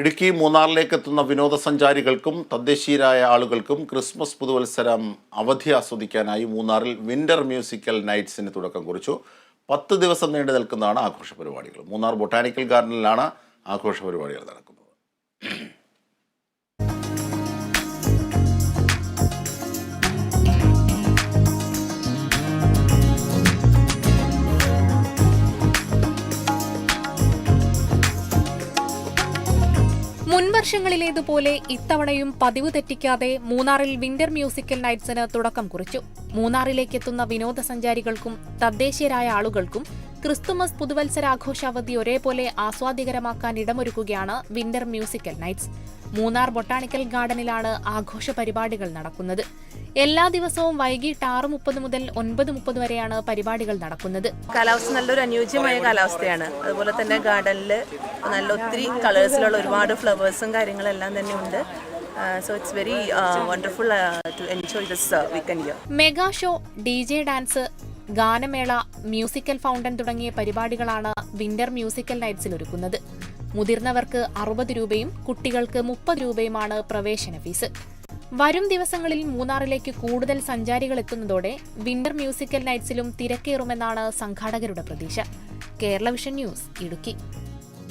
ഇടുക്കി മൂന്നാറിലേക്ക് എത്തുന്ന വിനോദസഞ്ചാരികൾക്കും തദ്ദേശീയരായ ആളുകൾക്കും ക്രിസ്മസ് പുതുവത്സരം അവധി ആസ്വദിക്കാനായി മൂന്നാറിൽ വിന്റർ മ്യൂസിക്കൽ നൈറ്റ്സിന് തുടക്കം കുറിച്ചു. പത്ത് ദിവസം നീണ്ടു നിൽക്കുന്നതാണ് ആഘോഷ പരിപാടികൾ. മൂന്നാർ ബൊട്ടാനിക്കൽ ഗാർഡനിലാണ് ആഘോഷ പരിപാടികൾ നടക്കുന്നത്. മുൻവർഷങ്ങളിലേതുപോലെ ഇത്തവണയും പതിവ് തെറ്റിക്കാതെ മൂന്നാറിൽ വിന്റർ മ്യൂസിക്കൽ നൈറ്റ്സിന് തുടക്കം കുറിച്ചു. മൂന്നാറിലേക്കെത്തുന്ന വിനോദസഞ്ചാരികൾക്കും തദ്ദേശീയരായ ആളുകൾക്കും ക്രിസ്തുമസ് പുതുവത്സരാഘോഷാവധി ഒരേപോലെ ആസ്വാദികരമാക്കാൻ ഇടമൊരുക്കുകയാണ് winter musical nights. Munnar botanical ഗാർഡനിലാണ് ആഘോഷ പരിപാടികൾ നടക്കുന്നത്. എല്ലാ ദിവസവും വൈകിട്ട് ആറ് മുപ്പത് മുതൽ ഒൻപത് മുപ്പത് വരെയാണ് പരിപാടികൾ നടക്കുന്നത്. കാലാവസ്ഥ നല്ലൊരു അനുയോജ്യമായ കാലാവസ്ഥയാണ്. അതുപോലെ തന്നെ ഗാർഡനിൽ നല്ല ഒത്തിരി കളേഴ്സിലുള്ള ഒരുപാട് ഫ്ലവേഴ്സും കാര്യങ്ങളെല്ലാം തന്നെ ഉണ്ട്. So it's very wonderful to enjoy this weekend year mega show D J dance ഗാനമേള മ്യൂസിക്കൽ ഫൗണ്ടൻ തുടങ്ങിയ പരിപാടികളാണ് വിന്റർ മ്യൂസിക്കൽ നൈറ്റ്സിൽ ഒരുക്കുന്നത്. മുതിർന്നവർക്ക് അറുപത് രൂപയും കുട്ടികൾക്ക് മുപ്പത് രൂപയുമാണ് പ്രവേശന ഫീസ്. വരും ദിവസങ്ങളിൽ മൂന്നാറിലേക്ക് കൂടുതൽ സഞ്ചാരികൾ എത്തുന്നതോടെ വിന്റർ മ്യൂസിക്കൽ നൈറ്റ്സിലും തിരക്കേറുമെന്നാണ് സംഘാടകരുടെ പ്രതീക്ഷ. Kerala vision news Idukki.